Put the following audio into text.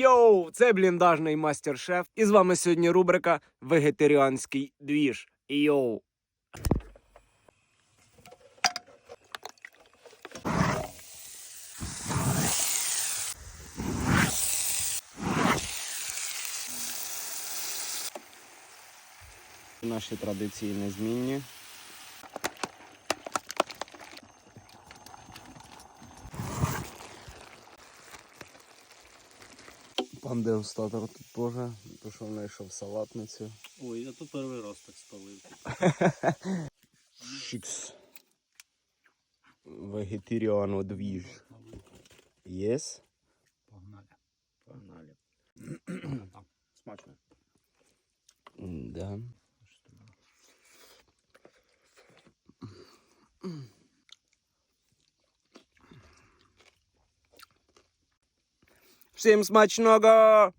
Йоу, це бліндажний мастер-шеф. І з вами сьогодні рубрика Вегетаріанський двіж. Йоу. Наші традиції незмінні. Пан дегустатор тут то що знайшов салатницю. Ой, я то перший раз так спалив. Чікс. Вегетаріано двіж. Єс? Погнали. Погнали. Смачно. Да. Всім смачного!